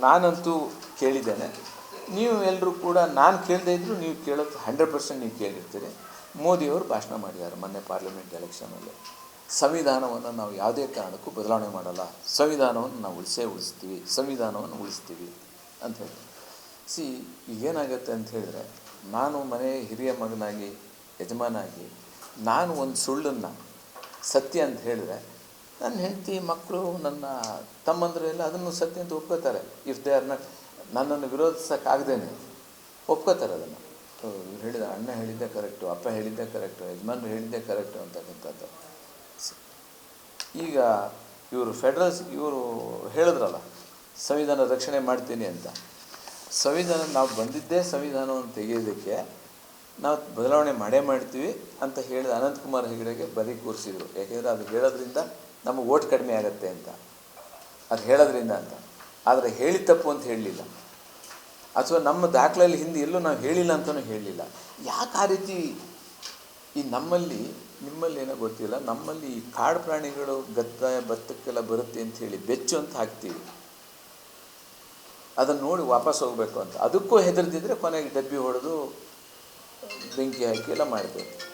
ನಾನಂತೂ ಕೇಳಿದ್ದೇನೆ. ನೀವು ಎಲ್ಲರೂ ಕೂಡ ನಾನು ಕೇಳದೇ ಇದ್ದರೂ ನೀವು ಕೇಳೋದು ಹಂಡ್ರೆಡ್ ಪರ್ಸೆಂಟ್ ನೀವು ಕೇಳಿರ್ತೀರಿ. ಮೋದಿಯವರು ಭಾಷಣ ಮಾಡಿದ್ದಾರೆ ಮೊನ್ನೆ ಪಾರ್ಲಿಮೆಂಟ್ ಎಲೆಕ್ಷನಲ್ಲಿ ಸಂವಿಧಾನವನ್ನು ನಾವು ಯಾವುದೇ ಕಾರಣಕ್ಕೂ ಬದಲಾವಣೆ ಮಾಡಲ್ಲ. ಸಂವಿಧಾನವನ್ನು ನಾವು ಉಳಿಸೇ ಉಳಿಸ್ತೀವಿ. ಸಂವಿಧಾನವನ್ನು ಉಳಿಸ್ತೀವಿ ಅಂತ ಹೇಳಿ. ಸಿ ಏನಾಗುತ್ತೆ ಅಂತ ಹೇಳಿದ್ರೆ, ನಾನು ಮನೆ ಹಿರಿಯ ಮಗನಾಗಿ, ಯಜಮಾನಾಗಿ, ನಾನು ಒಂದು ಸುಳ್ಳನ್ನು, ಸತ್ಯ ಅಂತ ಹೇಳಿದ್ರೆ ನನ್ನ ಹೆಂಡತಿ ಮಕ್ಕಳು ನನ್ನ ತಮ್ಮಂದರು ಎಲ್ಲ ಅದನ್ನು ಸತ್ಯ ಅಂತ ಒಪ್ಕೋತಾರೆ. ಇಫ್ ದೇ ಆರ್ ನಾಟ್ ನನ್ನನ್ನು ವಿರೋಧಿಸೋಕ್ಕಾಗ್ದೇನೆ ಒಪ್ಕೋತಾರೆ ಅದನ್ನು. ಇವ್ರು ಹೇಳಿದ ಅಣ್ಣ ಹೇಳಿದ್ದೆ ಕರೆಕ್ಟು, ಅಪ್ಪ ಹೇಳಿದ್ದೆ ಕರೆಕ್ಟು, ಯಜಮಾನ್ರು ಹೇಳಿದ್ದೆ ಕರೆಕ್ಟು ಅಂತಕ್ಕಂಥದ್ದು. ಈಗ ಇವರು ಫೆಡರಲ್ಸ್ ಇವರು ಹೇಳಿದ್ರಲ್ಲ, ಸಂವಿಧಾನ ರಕ್ಷಣೆ ಮಾಡ್ತೀನಿ ಅಂತ. ಸಂವಿಧಾನ, ನಾವು ಬಂದಿದ್ದೇ ಸಂವಿಧಾನವನ್ನು ತೆಗೆಯೋದಕ್ಕೆ ನಾವು ಬದಲಾವಣೆ ಮಾಡೇ ಮಾಡ್ತೀವಿ ಅಂತ ಹೇಳಿದ ಅನಂತಕುಮಾರ್ ಹೆಗಡೆಗೆ ಬರೀ ಕೂರಿಸಿದ್ರು. ಯಾಕೆಂದರೆ ಅದು ಹೇಳೋದ್ರಿಂದ ನಮಗೆ ಓಟ್ ಕಡಿಮೆ ಆಗುತ್ತೆ ಅಂತ. ಅದು ಹೇಳೋದ್ರಿಂದ ಅಂತ. ಆದರೆ ಹೇಳಿ ತಪ್ಪು ಅಂತ ಹೇಳಲಿಲ್ಲ. ಅಥವಾ ನಮ್ಮ ದಾಖಲೆಯಲ್ಲಿ ಹಿಂದೆ ಎಲ್ಲೂ ನಾವು ಹೇಳಿಲ್ಲ ಅಂತಲೂ ಹೇಳಲಿಲ್ಲ. ಯಾಕೆ ಆ ರೀತಿ ಈ ನಮ್ಮಲ್ಲಿ, ನಿಮ್ಮಲ್ಲಿ ಏನೋ ಗೊತ್ತಿಲ್ಲ, ನಮ್ಮಲ್ಲಿ ಈ ಕಾಡು ಪ್ರಾಣಿಗಳು ಗದ್ದ ಭತ್ತಕ್ಕೆಲ್ಲ ಬರುತ್ತೆ ಅಂತ ಹೇಳಿ ಬೆಚ್ಚು ಅಂತ ಹಾಕ್ತೀವಿ. ಅದನ್ನು ನೋಡಿ ವಾಪಸ್ ಹೋಗಬೇಕು ಅಂತ. ಅದಕ್ಕೂ ಹೆದರ್ದಿದ್ರೆ ಕೊನೆಗೆ ಡಬ್ಬಿ ಹೊಡೆದು ಬೆಂಕಿ ಹಾಕಿ ಎಲ್ಲ ಮಾಡ್ತೇವೆ.